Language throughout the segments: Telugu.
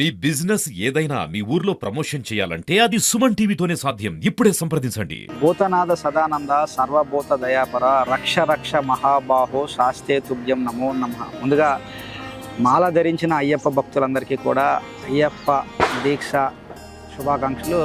మీ బిజినెస్ ఏదైనా మీ ఊర్లో ప్రమోషన్ చేయాలంటే అది సుమన్ టీవీతోనే సాధ్యం. ఇప్పుడే సంప్రదించండి. భూతనాథ సదానంద సర్వభూత దయాపర రక్ష రక్ష మహాబాహో శాస్తే తుభ్యం నమో నమ. ముందుగా మాల ధరించిన అయ్యప్ప భక్తులందరికీ కూడా అయ్యప్ప దీక్ష శుభాకాంక్షలు.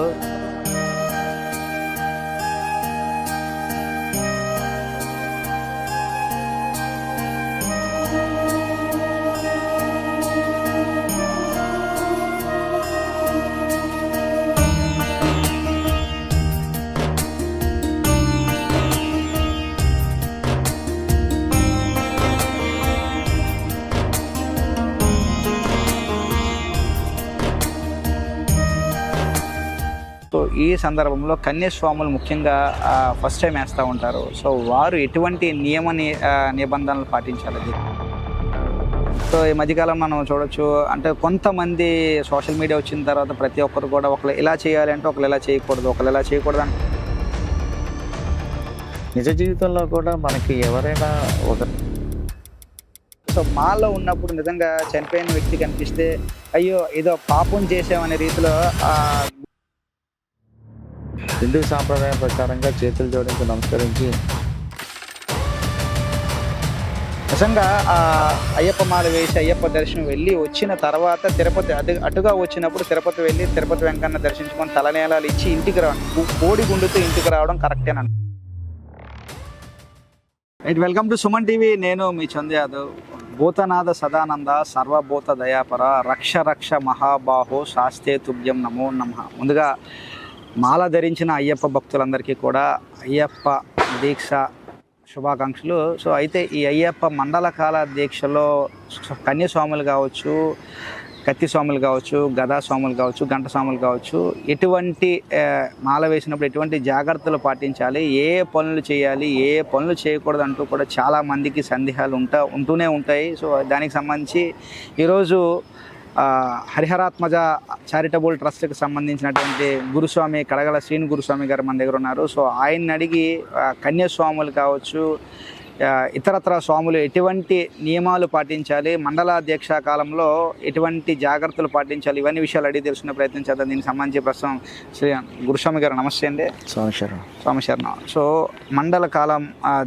ఈ సందర్భంలో కన్యాస్వాములు ముఖ్యంగా ఫస్ట్ టైం వేస్తూ ఉంటారు. సో వారు ఎటువంటి నియమ నిబంధనలు పాటించాలి? అది సో ఈ మధ్యకాలం మనం చూడొచ్చు అంటే కొంతమంది సోషల్ మీడియా వచ్చిన తర్వాత ప్రతి ఒక్కరు కూడా ఒకరు ఇలా చేయాలి అంటే ఒకరు ఇలా చేయకూడదు ఒకరు ఇలా చేయకూడదు అంటే నిజ జీవితంలో కూడా మనకి ఎవరైనా ఒక సో మాలో ఉన్నప్పుడు నిజంగా చనిపోయిన వ్యక్తి కనిపిస్తే అయ్యో ఏదో పాపం చేసామనే రీతిలో హిందూ సాంప్రదాయం ప్రకారంగా చేతులు జోడించి నమస్కరించి నిజంగా ఆ అయ్యప్ప మాల వేసి అయ్యప్ప దర్శనం వెళ్ళి వచ్చిన తర్వాత తిరుపతి అటు అటుగా వచ్చినప్పుడు తిరుపతి వెళ్ళి తిరుపతి వెంకన్న దర్శించుకొని తలనేలాలు ఇచ్చి ఇంటికి రావడం కోడి గుండుతో ఇంటికి రావడం కరెక్టేనండి right welcome to Suman TV. నేను మీ చంద్ యాదవ్. భూతనాథ సదానంద సర్వభూత దయాపర రక్ష రక్ష మహాబాహో శాస్తే తుభ్యం నమో నమ. ముందుగా మాల ధరించిన అయ్యప్ప భక్తులందరికీ కూడా అయ్యప్ప దీక్ష శుభాకాంక్షలు. సో అయితే ఈ అయ్యప్ప మండల కాల దీక్షలో కన్యస్వాములు కావచ్చు కత్తి స్వాములు కావచ్చు గదా స్వాములు కావచ్చు గంట స్వాములు కావచ్చు ఎటువంటి మాల వేసినప్పుడు ఎటువంటి జాగ్రత్తలు పాటించాలి ఏ పనులు చేయాలి ఏ పనులు చేయకూడదు అంటూ కూడా చాలా మందికి సందేహాలు ఉంటా ఉంటూనే ఉంటాయి. సో దానికి సంబంధించి ఈరోజు హరిహరాత్మజ చారిటబుల్ ట్రస్ట్కి సంబంధించినటువంటి గురుస్వామి కడగల శ్రీని గురుస్వామి గారు మన దగ్గర ఉన్నారు. సో ఆయన్ని అడిగి కన్యాస్వాములు కావచ్చు ఇతరత్ర స్వాములు ఎటువంటి నియమాలు పాటించాలి? మండల దీక్షా కాలంలో ఎటువంటి జాగ్రత్తలు పాటించాలి? ఇవన్నీ విషయాలు అడిగి తెలుసుకునే ప్రయత్నం చేద్దాం. దీనికి సంబంధించి ప్రస్తుతం శ్రీ గురుస్వామి గారు నమస్తే అండి. సంవత్సరం స్వామి శరణం. సో మండల కాలం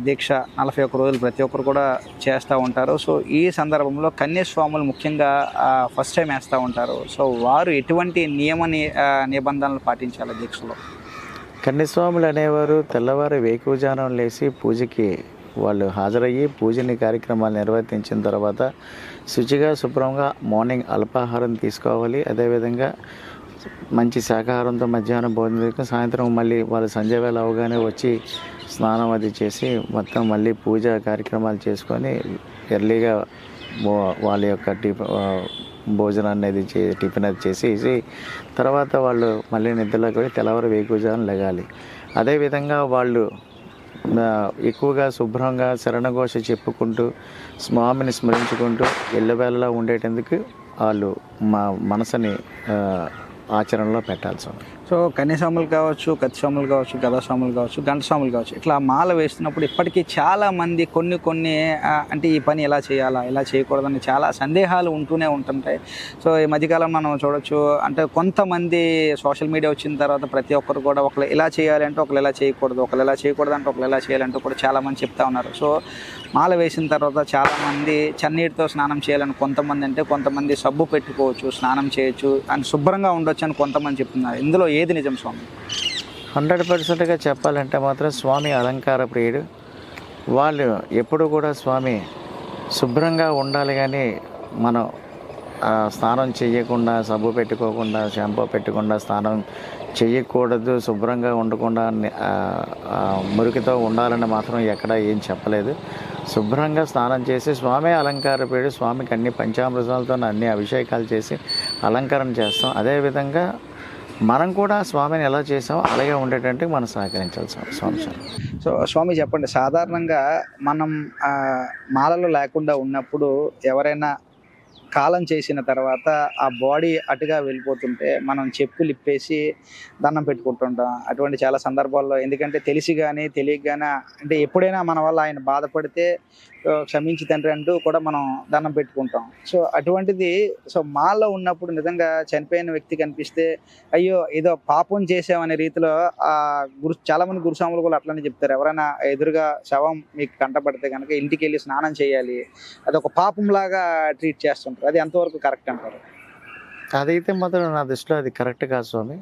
దీక్ష నలభై ఒక్క రోజులు ప్రతి ఒక్కరు కూడా చేస్తూ ఉంటారు. సో ఈ సందర్భంలో కన్యాస్వాములు ముఖ్యంగా ఫస్ట్ టైం వేస్తూ ఉంటారు. సో వారు ఎటువంటి నియమ నిబంధనలు పాటించాలి దీక్షలో కన్యస్వాములు అనేవారు తెల్లవారు వేకువజానం లేచి పూజకి వాళ్ళు హాజరయ్యి పూజని కార్యక్రమాలు నిర్వర్తించిన తర్వాత శుచిగా శుభ్రంగా మార్నింగ్ అల్పాహారం తీసుకోవాలి. అదేవిధంగా మంచి శాకాహారంతో మధ్యాహ్నం భోజనం చేసుకుని సాయంత్రం మళ్ళీ వాళ్ళు సంజయ్ వేళ అవగానే వచ్చి స్నానం అది చేసి మొత్తం మళ్ళీ పూజ కార్యక్రమాలు చేసుకొని ఎర్లీగా వాళ్ళ యొక్క టిఫ్ భోజనం అనేది చే టిఫిన్ అది చేసేసి తర్వాత వాళ్ళు మళ్ళీ నిద్రలోకి వెళ్ళి తెల్లవారు వేకుజాను లెగాలి. అదేవిధంగా వాళ్ళు ఎక్కువగా శుభ్రంగా శరణఘోష చెప్పుకుంటూ స్వామిని స్మరించుకుంటూ ఎల్లవేళలా ఉండేటందుకు వాళ్ళు మా మనసుని ఆచరణలో పెట్టాల్సి ఉంది సో కన్యస్వాములు కావచ్చు కత్తిస్వాములు కావచ్చు గదాస్వాములు కావచ్చు గంటస్వాములు కావచ్చు ఇట్లా మాల వేస్తున్నప్పుడు ఇప్పటికీ చాలా మంది కొన్ని కొన్ని అంటే ఈ పని ఎలా చేయాలా ఇలా చేయకూడదని చాలా సందేహాలు ఉంటూనే ఉంటుంటాయి. సో ఈ మధ్యకాలం మనం చూడొచ్చు అంటే కొంతమంది సోషల్ మీడియా వచ్చిన తర్వాత ప్రతి ఒక్కరు కూడా ఒకరు ఇలా చేయాలి అంటే ఒకరు ఇలా చేయకూడదు ఒకరు ఇలా చేయకూడదు అంటే ఒకరు ఇలా చేయాలంటూ కూడా చాలా మంది చెప్తా ఉన్నారు. సో మాల వేసిన తర్వాత చాలామంది చన్నీటితో స్నానం చేయాలని కొంతమంది అంటే కొంతమంది సబ్బు పెట్టుకోవచ్చు స్నానం చేయొచ్చు అని శుభ్రంగా ఉండొచ్చు అని కొంతమంది చెప్తున్నారు. ఇందులో ఏది నిజం స్వామి? హండ్రెడ్ పర్సెంట్గా చెప్పాలంటే మాత్రం స్వామి అలంకార ప్రియుడు. వాళ్ళు ఎప్పుడు కూడా స్వామి శుభ్రంగా ఉండాలి కానీ మనం స్నానం చేయకుండా సబ్బు పెట్టుకోకుండా షాంపూ పెట్టకుండా స్నానం చేయకూడదు శుభ్రంగా ఉండకుండా మురికితో ఉండాలని మాత్రం ఎక్కడ ఏం చెప్పలేదు. శుభ్రంగా స్నానం చేసి స్వామి అలంకార ప్రియుడు స్వామికి అన్ని పంచామృతాలతో అన్ని అభిషేకాలు చేసి అలంకరణ చేస్తాం. అదేవిధంగా మనం కూడా స్వామిని ఎలా చేసామో అలాగే ఉండేటట్టు మనం సహకరించాలి స్వామి స్వామి సో స్వామి చెప్పండి సాధారణంగా మనం మాలలు లేకుండా ఉన్నప్పుడు ఎవరైనా కాలం చేసిన తర్వాత ఆ బాడీ అటుగా వెళ్ళిపోతుంటే మనం చెప్పులు ఇప్పేసి దండం పెట్టుకుంటుంటాం. అటువంటి చాలా సందర్భాల్లో ఎందుకంటే తెలిసి కానీ తెలియక కానీ అంటే ఎప్పుడైనా మన వల్ల ఆయన బాధపడితే క్షమించి తండ్రి అంటూ కూడా మనం దండం పెట్టుకుంటాం. సో అటువంటిది సో మాలో ఉన్నప్పుడు నిజంగా చనిపోయిన వ్యక్తి కనిపిస్తే అయ్యో ఏదో పాపం చేసామనే రీతిలో ఆ గురు చాలా మంది గురుస్వాములు కూడా అట్లనే చెప్తారు. ఎవరైనా ఎదురుగా శవం మీకు కంటపడితే కనుక ఇంటికి వెళ్ళి స్నానం చేయాలి అది ఒక పాపం లాగా ట్రీట్ చేస్తుంటారు. అది ఎంతవరకు కరెక్ట్ అంటారు? అదైతే మాత్రం నా దృష్టిలో అది కరెక్ట్ కాదు స్వామి.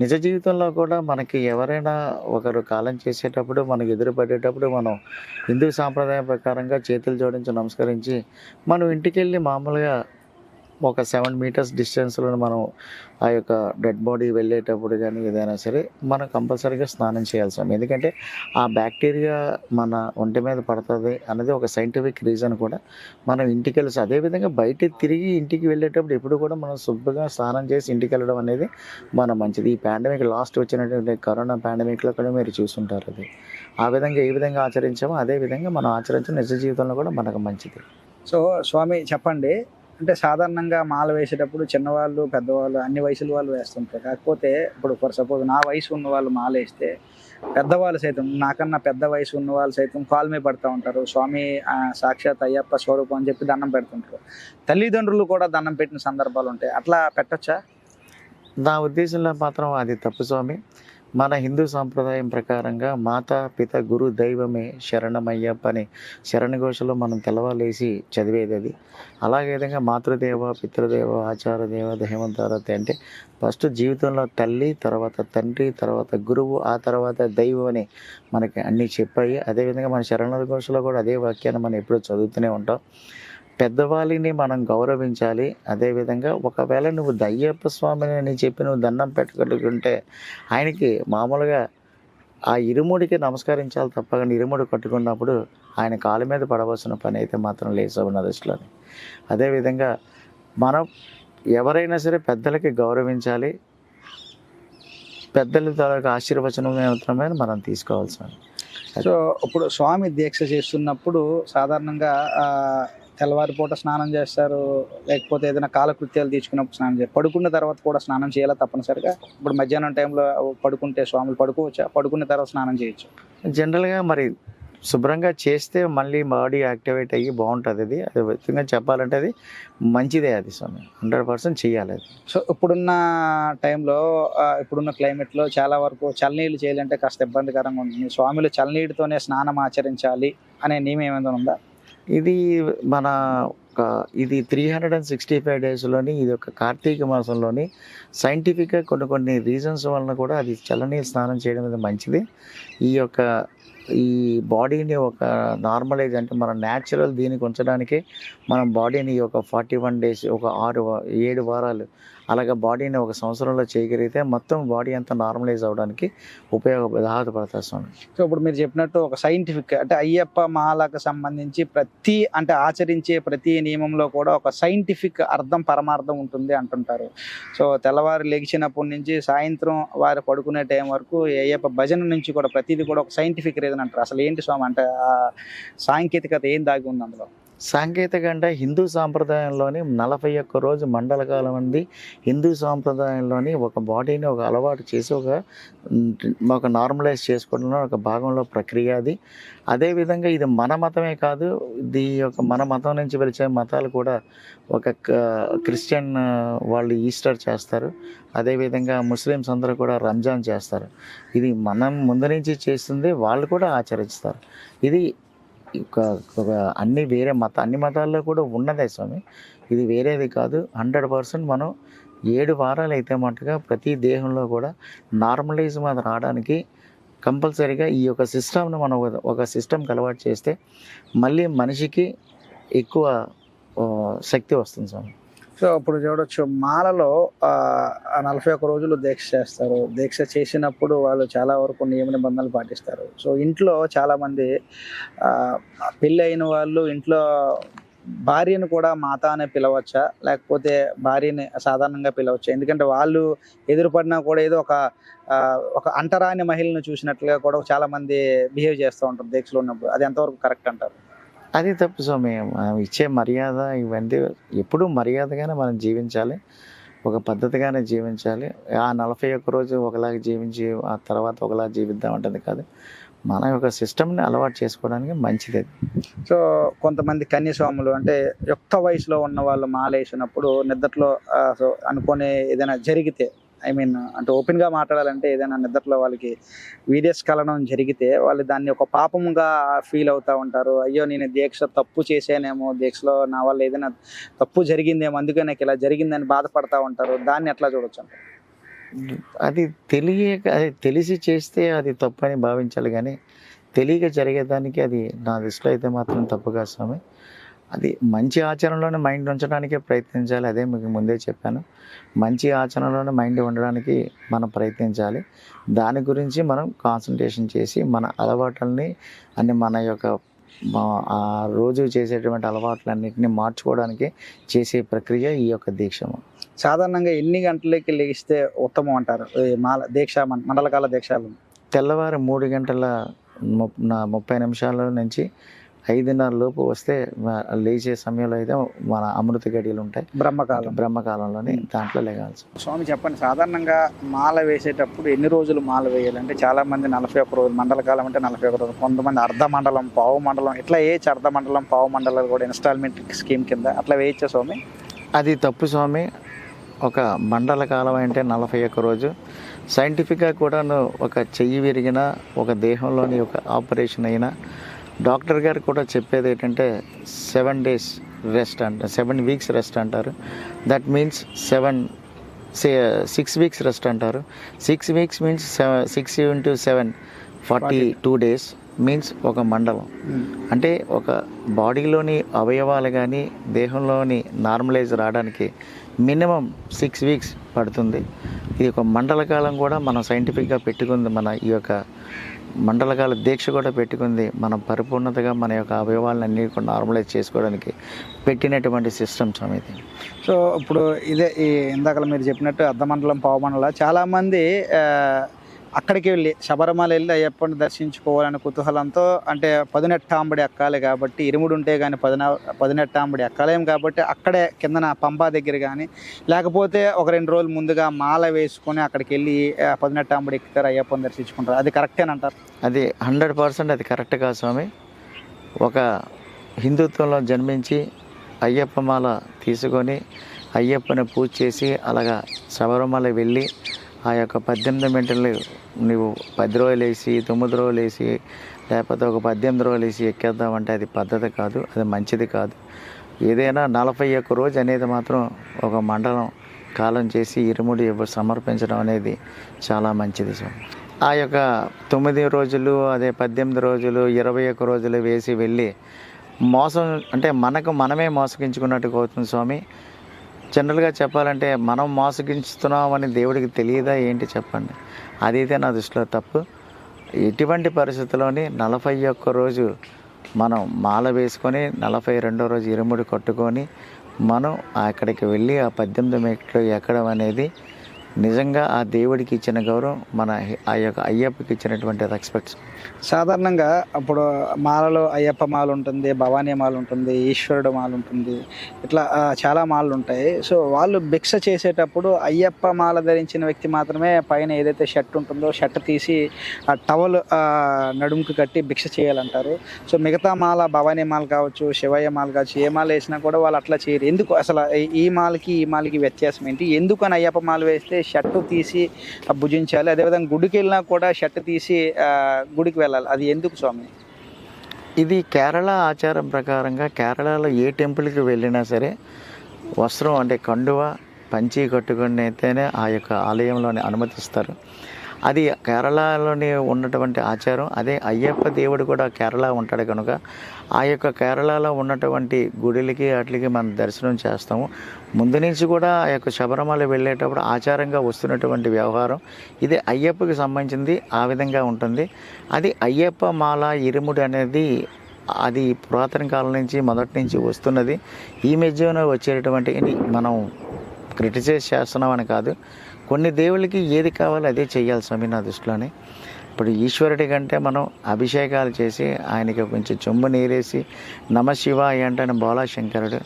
నిజ జీవితంలో కూడా మనకి ఎవరైనా ఒకరు కాలం చేసేటప్పుడు మనకు ఎదురుపడేటప్పుడు మనం హిందూ సాంప్రదాయం ప్రకారంగా చేతులు జోడించి నమస్కరించి మనం ఇంటికి వెళ్ళి మామూలుగా ఒక సెవెన్ మీటర్స్ డిస్టెన్స్లో మనం ఆ యొక్క డెడ్ బాడీ వెళ్ళేటప్పుడు కానీ ఏదైనా సరే మనం కంపల్సరీగా స్నానం చేయాల్సి ఎందుకంటే ఆ బ్యాక్టీరియా మన ఒంటి మీద పడుతుంది అనేది ఒక సైంటిఫిక్ రీజన్ కూడా. మనం ఇంటికి వెళ్ళి అదేవిధంగా బయట తిరిగి ఇంటికి వెళ్ళేటప్పుడు ఎప్పుడు కూడా మనం శుభ్రంగా స్నానం చేసి ఇంటికి వెళ్ళడం అనేది మన మంచిది. ఈ పాండమిక్ లాస్ట్ వచ్చినటువంటి కరోనా పాండమిక్లో కూడా మీరు చూసుంటారు అది. ఆ విధంగా ఏ విధంగా ఆచరించామో అదే విధంగా మనం ఆచరించిన నిజ జీవితంలో కూడా మనకు మంచిది. సో స్వామి చెప్పండి. అంటే సాధారణంగా మాల వేసేటప్పుడు చిన్నవాళ్ళు పెద్దవాళ్ళు అన్ని వయసుల వాళ్ళు వేస్తుంటారు. కాకపోతే ఇప్పుడు ఫర్ సపోజ్ నా వయసు ఉన్న వాళ్ళు మాల వేస్తే పెద్దవాళ్ళు సైతం నాకన్నా పెద్ద వయసు ఉన్న వాళ్ళు సైతం కాల్ మీద పడుతూ ఉంటారు. స్వామి సాక్షాత్ అయ్యప్ప స్వరూపం అని చెప్పి దండం పెడుతుంటారు. తల్లిదండ్రులు కూడా దండం పెట్టిన సందర్భాలు ఉంటాయి. అట్లా పెట్టొచ్చా? నా ఉద్దేశంలో మాత్రం అది తప్పు స్వామి. మన హిందూ సాంప్రదాయం ప్రకారంగా మాత పిత గురు దైవమే శరణమయ్యప్ప అని శరణఘోషలో మనం తెలవాలేసి చదివేది అది. అలాగే విధంగా మాతృదేవ పితృదేవ ఆచార దేవ దేవంతారతి అంటే ఫస్ట్ జీవితంలో తల్లి తర్వాత తండ్రి తర్వాత గురువు ఆ తర్వాత దైవం అని మనకి అన్నీ చెప్పాయి. అదేవిధంగా మన శరణ ఘోషలో కూడా అదే వాక్యాన్ని మనం ఎప్పుడూ చదువుతూనే ఉంటాం. పెద్దవాళ్ళని మనం గౌరవించాలి. అదేవిధంగా ఒకవేళ నువ్వు దయ్యప్ప స్వామిని అని చెప్పి నువ్వు దండం పెట్టగలుగుంటే ఆయనకి మామూలుగా ఆ ఇరుముడికి నమస్కరించాలి తప్ప కానీ ఇరుముడి కట్టుకున్నప్పుడు ఆయన కాలు మీద పడవలసిన పని అయితే మాత్రం లేదు నా దృష్టిలోని. అదేవిధంగా మనం ఎవరైనా సరే పెద్దలకి గౌరవించాలి. పెద్దల తాలూకు ఆశీర్వచనం మాత్రమే మనం తీసుకోవాల్సిన సో ఇప్పుడు స్వామి దీక్ష చేస్తున్నప్పుడు సాధారణంగా తెల్లవారిపూట స్నానం చేస్తారు లేకపోతే ఏదైనా కాలకృత్యాలు తీసుకున్నప్పుడు స్నానం చేస్తారు. పడుకున్న తర్వాత కూడా స్నానం చేయాలా తప్పనిసరిగా? ఇప్పుడు మధ్యాహ్నం టైంలో పడుకుంటే స్వాములు పడుకోవచ్చా? పడుకున్న తర్వాత స్నానం చేయొచ్చు? జనరల్గా మరి శుభ్రంగా చేస్తే మళ్ళీ బాడీ యాక్టివేట్ అయ్యి బాగుంటుంది అది. అది వ్యక్తంగా చెప్పాలంటే అది మంచిదే అది స్వామి. హండ్రెడ్ పర్సెంట్ చేయాలి అది. సో ఇప్పుడున్న టైంలో ఇప్పుడున్న క్లైమేట్లో చాలా వరకు చల్లనీళ్ళు చేయాలంటే కాస్త ఇబ్బందికరంగా ఉంటుంది. స్వాములు చల్లనీటితోనే స్నానం ఆచరించాలి అనే నియమం ఏమైనా ఉందా? ఇది మన ఒక ఇది three hundred and sixty five డేస్లోని ఇది ఒక కార్తీక మాసంలోని సైంటిఫిక్గా కొన్ని కొన్ని రీజన్స్ వలన కూడా అది చల్లని స్నానం చేయడం అనేది మంచిది. ఈ యొక్క ఈ బాడీని ఒక నార్మలైజ్ అంటే మన న్యాచురల్ దీనికి ఉంచడానికి మనం బాడీని ఒక ఫార్టీ వన్ డేస్ ఒక ఆరు ఏడు వారాలు అలాగే బాడీని ఒక సంవత్సరంలో చేయగలిగితే మొత్తం బాడీ అంతా నార్మలైజ్ అవడానికి ఉపయోగ దోహదపడుతుంది స్వామి. సో ఇప్పుడు మీరు చెప్పినట్టు ఒక సైంటిఫిక్ అంటే అయ్యప్ప మాలకు సంబంధించి ప్రతి అంటే ఆచరించే ప్రతి నియమంలో కూడా ఒక సైంటిఫిక్ అర్థం పరమార్థం ఉంటుంది అంటుంటారు. సో తెల్లవారు లెగిచినప్పటి నుంచి సాయంత్రం వారు పడుకునే టైం వరకు అయ్యప్ప భజన నుంచి కూడా ప్రతిదీ కూడా ఒక సైంటిఫిక్ రీజన్ అంటారు. అసలు ఏంటి స్వామి? అంటే ఆ సాంకేతికత ఏం దాగి ఉంది అందులో? సాంకేతికంగా హిందూ సాంప్రదాయంలోని నలభై ఒక్క రోజు మండల కాలం అంది హిందూ సాంప్రదాయంలోని ఒక బాడీని ఒక అలవాటు చేసి ఒక ఒక నార్మలైజ్ చేసుకోవడంలో ఒక భాగంలో ప్రక్రియ అది. అదేవిధంగా ఇది మన మతమే కాదు దీ యొక్క మన మతం నుంచి పిలిచే మతాలు కూడా ఒక క- క్రిస్టియన్ వాళ్ళు ఈస్టర్ చేస్తారు. అదేవిధంగా ముస్లిమ్స్ అందరూ కూడా రంజాన్ చేస్తారు. ఇది మనం ముందు నుంచి చేస్తుంది వాళ్ళు కూడా ఆచరిస్తారు. ఇది ఒక ఒక అన్ని వేరే మత అన్ని మతాల్లో కూడా ఉన్నదే స్వామి. ఇది వేరేది కాదు. హండ్రెడ్ పర్సెంట్ మనం ఏడు వారాలు అయితే మట్టుగా ప్రతి దేహంలో కూడా నార్మలైజ్ మాది రావడానికి కంపల్సరీగా ఈ యొక్క సిస్టమ్ను మనం ఒక- ఒక సిస్టమ్కి అలవాటు చేస్తే మళ్ళీ మనిషికి ఎక్కువ శక్తి వస్తుంది స్వామి. సో ఇప్పుడు చూడొచ్చు. మాలలో నలభై ఒక్క రోజులు దీక్ష చేస్తారు. దీక్ష చేసినప్పుడు వాళ్ళు చాలా వరకు నియమ నిబంధనలు పాటిస్తారు. సో ఇంట్లో చాలామంది పెళ్ళైన పెళ్ళి అయిన వాళ్ళు ఇంట్లో భార్యను కూడా మాత అనే పిలవచ్చా? లేకపోతే భార్యని సాధారణంగా పిలవచ్చా? ఎందుకంటే వాళ్ళు ఎదురుపడినా కూడా ఏదో ఒక ఒక అంటరాని మహిళను చూసినట్లుగా కూడా చాలామంది బిహేవ్ చేస్తూ ఉంటారు దీక్షలో ఉన్నప్పుడు. అది ఎంతవరకు కరెక్ట్ అంటారు? అది తప్పు స్వామి. మనం ఇచ్చే మర్యాద ఇవన్నీ ఎప్పుడూ మర్యాదగానే మనం జీవించాలి. ఒక పద్ధతిగానే జీవించాలి. ఆ నలభై ఒక్క రోజు ఒకలాగా జీవించి ఆ తర్వాత ఒకలా జీవిద్దాం అంటది కాదు. మన యొక్క సిస్టమ్ని అలవాటు చేసుకోవడానికి మంచిది సో కొంతమంది కన్యస్వాములు అంటే యుక్త వయసులో ఉన్న వాళ్ళు మాలేసినప్పుడు నిద్రలో సో అనుకునే ఏదైనా జరిగితే ఐ మీన్ అంటే ఓపెన్గా మాట్లాడాలంటే ఏదైనా నిద్రలో వాళ్ళకి వీర్యస్ఖలనం జరిగితే వాళ్ళు దాన్ని ఒక పాపంగా ఫీల్ అవుతూ ఉంటారు. అయ్యో నేను దీక్ష తప్పు చేశానేమో దీక్షలో నా వల్ల ఏదైనా తప్పు జరిగిందేమో అందుకే నాకు ఇలా జరిగిందని బాధపడతా ఉంటారు. దాన్ని ఎట్లా చూడొచ్చు అది తెలియక అది తెలిసి చేస్తే అది తప్పు అని భావించాలి కానీ తెలియక జరిగేదానికి అది నా దృష్టిలో అయితే మాత్రం తప్పు కాదు స్వామి. అది మంచి ఆచరణలోనే మైండ్ ఉంచడానికే ప్రయత్నించాలి. అదే మీకు ముందే చెప్పాను. మంచి ఆచరణలోనే మైండ్ ఉండడానికి మనం ప్రయత్నించాలి. దాని గురించి మనం కాన్సన్ట్రేషన్ చేసి మన అలవాట్లని అన్ని మన యొక్క ఆ రోజు చేసేటువంటి అలవాట్లన్నింటినీ మార్చుకోవడానికి చేసే ప్రక్రియ ఈ యొక్క దీక్షము సాధారణంగా ఎన్ని గంటలకి లెగిస్తే ఉత్తమం అంటారు? మాల దీక్ష మండలకాల దీక్షలు? తెల్లవారు మూడు గంటల ముప్పై నిమిషాల నుంచి ఐదున్నర లోపు వస్తే లేచే సమయంలో అయితే మన అమృత గడియలు ఉంటాయి. బ్రహ్మకాలం. బ్రహ్మకాలంలోని దాంట్లో లేగాల్సి స్వామి చెప్పండి సాధారణంగా మాల వేసేటప్పుడు ఎన్ని రోజులు మాల వేయాలి అంటే చాలా మంది నలభై ఒక్క రోజులు మండల కాలం అంటే నలభై ఒక్క రోజులు కొంతమంది అర్ధ మండలం పావు మండలం ఇట్లా వేయచ్చు అర్ధ మండలం పావు మండలాలు కూడా ఇన్స్టాల్మెంట్ స్కీమ్ కింద అట్లా వేయచ్చా స్వామి? అది తప్పు స్వామి. ఒక మండల కాలం అంటే నలభై ఒక్క రోజు. సైంటిఫిక్గా కూడాను ఒక చెయ్యి విరిగిన ఒక దేహంలోని ఒక ఆపరేషన్ అయినా డాక్టర్ గారు కూడా చెప్పేది ఏంటంటే సెవెన్ డేస్ రెస్ట్ అంట సెవెన్ వీక్స్ రెస్ట్ అంటారు. That means seven six weeks rest అంటారు. Six weeks means six into seven forty two days means ఒక మండలం. అంటే ఒక బాడీలోని అవయవాలు కానీ దేహంలోని నార్మలైజ్ రావడానికి మినిమం సిక్స్ వీక్స్ పడుతుంది. ఇది ఒక మండల కాలం కూడా మనం సైంటిఫిక్గా పెట్టుకుంది మన ఈ యొక్క మండలకాల దీక్ష కూడా పెట్టుకుంది. మనం పరిపూర్ణతగా మన యొక్క అవయవాలన్నీ కూడా నార్మలైజ్ చేసుకోవడానికి పెట్టినటువంటి సిస్టమ్స్ అనేది. సో ఇప్పుడు ఇదే ఈ ఇందాక మీరు చెప్పినట్టు అర్ధమండలం పావుమండలం చాలా మంది ఆ, అక్కడికి వెళ్ళి శబరిమల వెళ్ళి అయ్యప్పని దర్శించుకోవాలనే కుతూహలంతో అంటే పదునెట్టాంబడి ఎక్కాలి కాబట్టి ఇరుముడు ఉంటే కానీ పదిన పదినెట్టాంబడి ఎక్కలేం కాబట్టి అక్కడే కిందన పంపా దగ్గర కానీ లేకపోతే ఒక రెండు రోజులు ముందుగా మాల వేసుకొని అక్కడికి వెళ్ళి పదినెట్టాంబడి ఎక్కుతారు అయ్యప్పని దర్శించుకుంటారు. అది కరెక్టేనంటారు అది హండ్రెడ్ పర్సెంట్ అది కరెక్ట్ కాదు స్వామి. ఒక హిందుత్వంలో జన్మించి అయ్యప్ప మాల తీసుకొని అయ్యప్పని పూజ చేసి అలాగా శబరిమల వెళ్ళి ఆ యొక్క పద్దెనిమిది మింటలు నువ్వు పది రోజులు వేసి తొమ్మిది రోజులు వేసి లేకపోతే ఒక పద్దెనిమిది రోజులు వేసి ఎక్కేద్దామంటే అది పద్ధతి కాదు అది మంచిది కాదు. ఏదైనా నలభై ఒక్క రోజు అనేది మాత్రం ఒక మండలం కాలం చేసి ఇరుముడి ఇవ్వ- సమర్పించడం అనేది చాలా మంచిది స్వామి ఆ యొక్క తొమ్మిది రోజులు అదే పద్దెనిమిది రోజులు ఇరవై ఒక్క రోజులు వేసి వెళ్ళి మోసం అంటే మనకు మనమే మోసగించుకున్నట్టుగా అవుతుంది స్వామి. జనరల్గా చెప్పాలంటే మనం మోసగించుతున్నామని దేవుడికి తెలియదా ఏంటి చెప్పండి? అదైతే నా దృష్టిలో తప్పు. ఎటువంటి పరిస్థితుల్లోని నలభై ఒక్క రోజు మనం మాల వేసుకొని నలభై రెండో రోజు ఇరుముడి కట్టుకొని మనం అక్కడికి వెళ్ళి ఆ పద్దెనిమిది మెట్లు ఎక్కడం అనేది నిజంగా ఆ దేవుడికి ఇచ్చిన గౌరవం మన ఆ యొక్క అయ్యప్పకి ఇచ్చినటువంటి రెస్పెక్ట్స్ సాధారణంగా అప్పుడు మాలలో అయ్యప్ప మాల ఉంటుంది భవానీ మాల ఉంటుంది ఈశ్వరుడు మాల ఉంటుంది ఇట్లా చాలా మాలలు ఉంటాయి. సో వాళ్ళు భిక్ష చేసేటప్పుడు అయ్యప్ప మాల ధరించిన వ్యక్తి మాత్రమే పైన ఏదైతే షర్ట్ ఉంటుందో షర్ట్ తీసి ఆ టవల్ ఆ, నడుముకి కట్టి భిక్ష చేయాలంటారు. సో మిగతా మాల భవానీ మాల కావచ్చు శివయ్య మాల కావచ్చు ఏ మాల వేసినా కూడా వాళ్ళు అట్లా చేయరు. ఎందుకు అసలు ఈ- ఈ మాలకి ఈ మాలకి వ్యత్యాసం ఏంటి? ఎందుకు అని అయ్యప్ప మాల వేస్తే షర్ట్ తీసి భుజించాలి. అదేవిధంగా గుడికి వెళ్ళినా కూడా షర్ట్ తీసి గుడికి వెళ్ళాలి. అది ఎందుకు స్వామి? ఇది కేరళ ఆచారం ప్రకారంగా కేరళలో ఏ టెంపుల్కి వెళ్ళినా సరే వస్త్రం అంటే కండువ పంచి కట్టుకుని అయితేనే ఆ యొక్క ఆలయంలోని అనుమతిస్తారు. అది కేరళలోని ఉన్నటువంటి ఆచారం. అదే అయ్యప్ప దేవుడు కూడా కేరళ ఉంటాడు కనుక ఆ యొక్క కేరళలో ఉన్నటువంటి గుడిలకి వాటికి మనం దర్శనం చేస్తాము. ముందు నుంచి కూడా ఆ యొక్క శబరిమల వెళ్ళేటప్పుడు ఆచారంగా వస్తున్నటువంటి వ్యవహారం ఇది అయ్యప్పకి సంబంధించింది ఆ విధంగా ఉంటుంది. అది అయ్యప్ప మాల ఇరుముడి అనేది అది పురాతన కాలం నుంచి మొదటి నుంచి వస్తున్నది. ఈ మధ్యన వచ్చేటటువంటి మనం క్రిటిసైజ్ చేస్తున్నామని కాదు. కొన్ని దేవుళ్ళకి ఏది కావాలో అదే చేయాలి స్వామి నా దృష్టిలోనే. ఇప్పుడు ఈశ్వరుడి కంటే మనం అభిషేకాలు చేసి ఆయనకి కొంచెం చెంబు నీరేసి నమ అంటే ఆయన బోలా శంకరుడు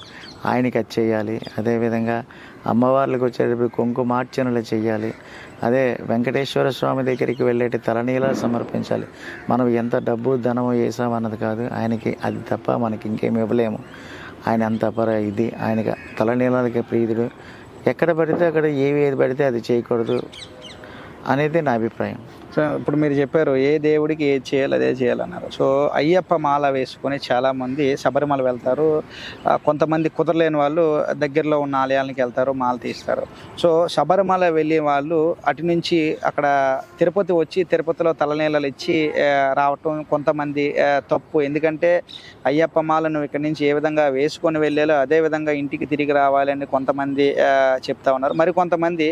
ఆయనకి అది చేయాలి. అదేవిధంగా అమ్మవార్లకు వచ్చేటప్పుడు కుంకుమార్చనలు చేయాలి. అదే వెంకటేశ్వర స్వామి దగ్గరికి వెళ్ళేటి తలనీలా సమర్పించాలి. మనం ఎంత డబ్బు ధనము వేసామన్నది కాదు. ఆయనకి అది తప్ప మనకి ఇంకేమి ఇవ్వలేము. ఆయన అంత పర ఇది. ఆయనకి తలనీలాలకి ప్రీతుడు. ఎక్కడ పడితే అక్కడ ఏవి ఏది పడితే అది చేయకూడదు అనేది నా అభిప్రాయం. సో ఇప్పుడు మీరు చెప్పారు ఏ దేవుడికి ఏది చేయాలి అదే చేయాలన్నారు. సో అయ్యప్ప మాల వేసుకొని చాలామంది శబరిమల వెళ్తారు. కొంతమంది కుదరలేని వాళ్ళు దగ్గరలో ఉన్న ఆలయాలకి వెళ్తారు మాల తీస్తారు. సో శబరిమల వెళ్ళే వాళ్ళు అటు నుంచి అక్కడ తిరుపతి వచ్చి తిరుపతిలో తలనీళ్ళలు ఇచ్చి రావటం కొంతమంది తప్పు. ఎందుకంటే అయ్యప్ప మాలను ఇక్కడి నుంచి ఏ విధంగా వేసుకొని వెళ్ళాలో అదే విధంగా ఇంటికి తిరిగి రావాలని కొంతమంది చెప్తా ఉన్నారు. మరి కొంతమంది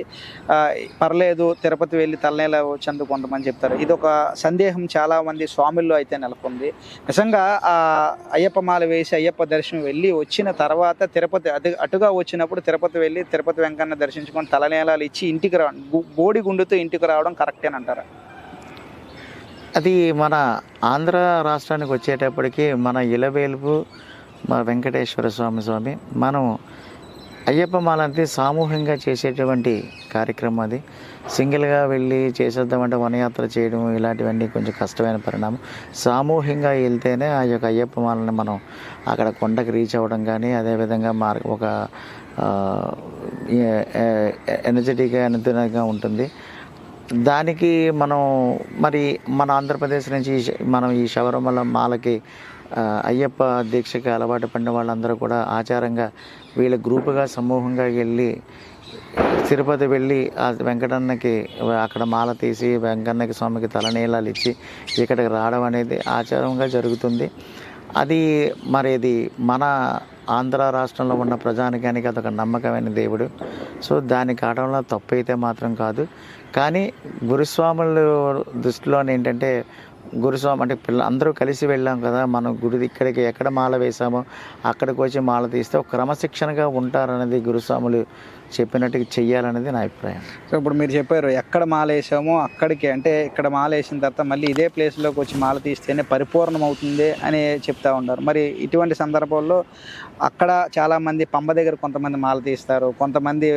పర్లేదు తిరుపతి వెళ్ళి తలనేల వచ్చేందుకు కొంతమంది అని చెప్తారు. ఇది ఒక సందేహం చాలా మంది స్వాముల్లో అయితే నెలకొంది. నిజంగా ఆ అయ్యప్ప మాల వేసి అయ్యప్ప దర్శనం వెళ్ళి వచ్చిన తర్వాత తిరుపతి అటు అటుగా వచ్చినప్పుడు తిరుపతి వెళ్ళి తిరుపతి వెంకన్న దర్శించుకొని తలనేలాలు ఇచ్చి ఇంటికి రావడం బోడి గుండుతో ఇంటికి రావడం కరెక్టేనంటారా అది మన ఆంధ్ర రాష్ట్రానికి వచ్చేటప్పటికి మన ఇలవేలుపు మన వెంకటేశ్వర స్వామి స్వామి మనం అయ్యప్ప మాలంతి సామూహికంగా చేసేటువంటి కార్యక్రమం అది. సింగిల్గా వెళ్ళి చేసేద్దామంటే వనయాత్ర చేయడం ఇలాంటివన్నీ కొంచెం కష్టమైన పరిణామం. సామూహికంగా వెళ్తేనే ఆ యొక్క అయ్యప్ప మాలని మనం అక్కడ కొండకు రీచ్ అవ్వడం కానీ అదేవిధంగా మార్ ఒక ఎనర్జెటిక్గా ఎనర్జెటిక్గా ఉంటుంది. దానికి మనం మరి మన ఆంధ్రప్రదేశ్ నుంచి మనం ఈ శబరిమల మాలకి అయ్యప్ప దీక్షకి అలవాటు పడిన వాళ్ళందరూ కూడా ఆచారంగా వీళ్ళ గ్రూపుగా సమూహంగా వెళ్ళి తిరుపతి వెళ్ళి ఆ వెంకటన్నకి అక్కడ మాల తీసి వెంకన్నకి స్వామికి తలనీలాలు ఇచ్చి ఇక్కడికి రావడం అనేది ఆచారంగా జరుగుతుంది. అది మరి ఇది మన ఆంధ్ర రాష్ట్రంలో ఉన్న ప్రజానికానికి అదొక నమ్మకమైన దేవుడు. సో దాని కావడంలో తప్పు అయితే మాత్రం కాదు. కానీ గురుస్వాముల దృష్టిలో ఏంటంటే గురుస్వామి అంటే పిల్ల అందరూ కలిసి వెళ్ళాం కదా మనం గుడి ఇక్కడికి ఎక్కడ మాల వేసామో అక్కడికి వచ్చి మాల తీస్తే ఒక క్రమశిక్షణగా ఉంటారనేది గురుస్వాములు చెప్పినట్టుగా చెయ్యాలనేది నా అభిప్రాయం. సో ఇప్పుడు మీరు చెప్పారు ఎక్కడ మాల వేసామో అక్కడికి అంటే ఇక్కడ మాల వేసిన తర్వాత మళ్ళీ ఇదే ప్లేస్లోకి వచ్చి మాల తీస్తేనే పరిపూర్ణం అవుతుంది అని చెప్తా ఉంటారు మరి ఇటువంటి సందర్భాల్లో అక్కడ చాలామంది పంబ దగ్గర కొంతమంది మాల తీస్తారు కొంతమంది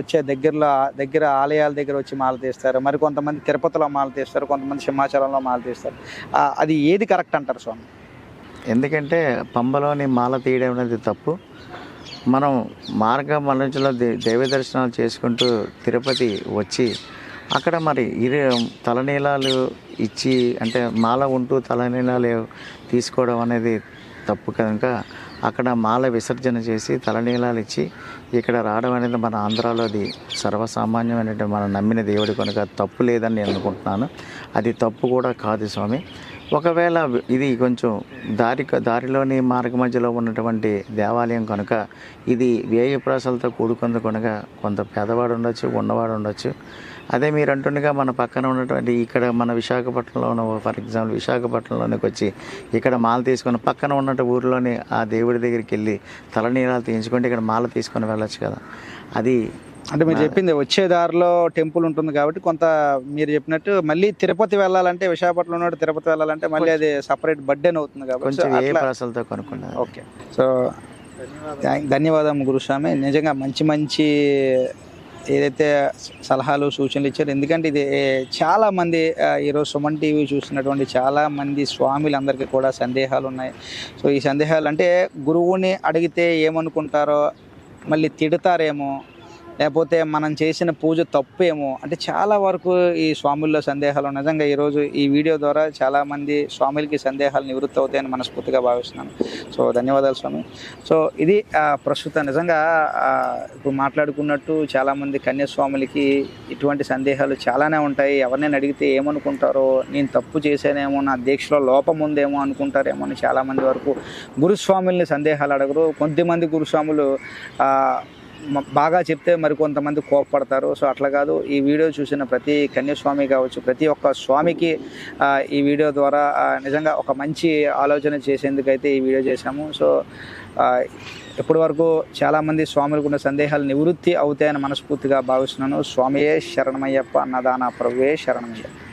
వచ్చే దగ్గరలో దగ్గర ఆలయాల దగ్గర వచ్చి మాల తీస్తారు మరి కొంతమంది తిరుపతిలో మాల తీస్తారు కొంతమంది సింహాచలంలో మాల తీస్తారు. అది ఏది కరెక్ట్ అంటారు స్వామి? ఎందుకంటే పంబలోని మాల తీయడం అనేది తప్పు. మనం మార్గ మలుచులో దే దైవ దర్శనాలు చేసుకుంటూ తిరుపతి వచ్చి అక్కడ మరి ఇరు తలనీలాలు ఇచ్చి అంటే మాల ఉంటూ తలనీలాలు తీసుకోవడం అనేది తప్పు కనుక అక్కడ మాల విసర్జన చేసి తలనీలాలు ఇచ్చి ఇక్కడ రావడం అనేది మన ఆంధ్రాలో అది సర్వసామాన్యమైనటువంటి మనం నమ్మిన దేవుడి కనుక తప్పు లేదని నేను అనుకుంటున్నాను. అది తప్పు కూడా కాదు స్వామి. ఒకవేళ ఇది కొంచెం దారి దారిలోని మార్గ మధ్యలో ఉన్నటువంటి దేవాలయం కనుక ఇది వ్యయ ప్రాసలతో కూడుకుంది కనుక కొంత పేదవాడు ఉండొచ్చు ఉన్నవాడు ఉండొచ్చు. అదే మీరు అంటుండగా మన పక్కన ఉన్నటువంటి ఇక్కడ మన విశాఖపట్నంలో ఉన్న ఫర్ ఎగ్జాంపుల్ విశాఖపట్నంలోనికి వచ్చి ఇక్కడ మాల తీసుకొని పక్కన ఉన్నట్టు ఊరిలోనే ఆ దేవుడి దగ్గరికి వెళ్ళి తలనీరాలు తీయించుకుంటే ఇక్కడ మాల తీసుకొని వెళ్ళొచ్చు కదా. అది అంటే మీరు చెప్పింది వచ్చే దారిలో టెంపుల్ ఉంటుంది కాబట్టి కొంత మీరు చెప్పినట్టు మళ్ళీ తిరుపతి వెళ్ళాలంటే విశాఖపట్నం నుండి తిరుపతి వెళ్ళాలంటే మళ్ళీ అది సపరేట్ బర్డెన్ అవుతుంది కాబట్టి ఓకే. సో ధన్యవాదం గురుస్వామి. నిజంగా మంచి మంచి ఏదైతే సలహాలు సూచనలు ఇచ్చారు ఎందుకంటే ఇది ఏ, చాలా మంది ఆ, ఈరోజు సుమన్ టీవీ చూసినటువంటి చాలా మంది స్వామిలందరికీ కూడా సందేహాలు ఉన్నాయి. సో ఈ సందేహాలు అంటే గురువుని అడిగితే ఏమనుకుంటారో మళ్ళీ తిడతారేమో లేకపోతే మనం చేసిన పూజ తప్పు ఏమో అంటే చాలా వరకు ఈ స్వాముల్లో సందేహాలు నిజంగా ఈరోజు ఈ వీడియో ద్వారా చాలామంది స్వాములకి సందేహాలు నివృత్తి అవుతాయని మనస్ఫూర్తిగా భావిస్తున్నాను. సో ధన్యవాదాలు స్వామి. సో ఇది ప్రస్తుతం నిజంగా ఇప్పుడు మాట్లాడుకున్నట్టు చాలామంది కన్యాస్వాములకి ఇటువంటి సందేహాలు చాలానే ఉంటాయి. ఎవరినైనా అడిగితే ఏమనుకుంటారో నేను తప్పు చేశానేమో నా దీక్షలో లోపం ఉందేమో అనుకుంటారేమో అని చాలామంది వరకు గురుస్వాముల్ని సందేహాలు అడగరు. కొద్దిమంది గురుస్వాములు బాగా చెప్తే మరి కొంతమంది కోపపడతారు. సో అట్లా కాదు. ఈ వీడియో చూసిన ప్రతి కన్యాస్వామి కావచ్చు ప్రతి ఒక్క స్వామికి ఈ వీడియో ద్వారా నిజంగా ఒక మంచి ఆలోచన చేసేందుకైతే ఈ వీడియో చేశాము. సో ఇప్పటి వరకు చాలామంది స్వాములకు ఉన్న సందేహాలు నివృత్తి అవుతాయని మనస్ఫూర్తిగా భావిస్తున్నాను. స్వామియే శరణమయ్యప్ప అన్నదాన ప్రభువే శరణమయ్యప్ప.